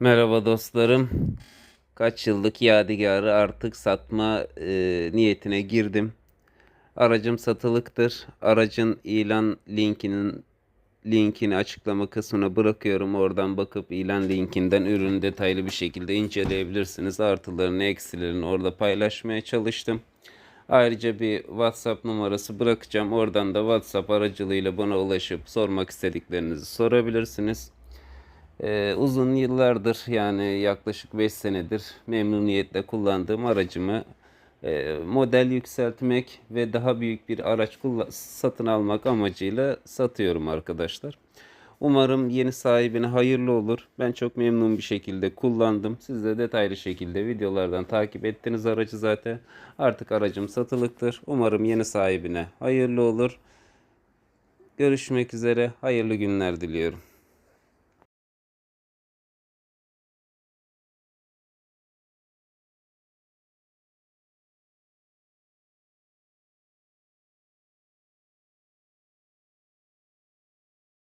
Merhaba dostlarım. Kaç yıllık yadigarı artık satma e, niyetine girdim. Aracım satılıktır. Aracın ilan linkinin linkini açıklama kısmına bırakıyorum. Oradan bakıp ilan linkinden ürünü detaylı bir şekilde inceleyebilirsiniz. Artılarını, eksilerini orada paylaşmaya çalıştım. Ayrıca bir WhatsApp numarası bırakacağım. Oradan da WhatsApp aracılığıyla bana ulaşıp sormak istediklerinizi sorabilirsiniz. Ee, uzun yıllardır yani yaklaşık 5 senedir memnuniyetle kullandığım aracımı e, model yükseltmek ve daha büyük bir araç satın almak amacıyla satıyorum arkadaşlar. Umarım yeni sahibine hayırlı olur. Ben çok memnun bir şekilde kullandım. Siz de detaylı şekilde videolardan takip ettiniz aracı zaten. Artık aracım satılıktır. Umarım yeni sahibine hayırlı olur. Görüşmek üzere. Hayırlı günler diliyorum.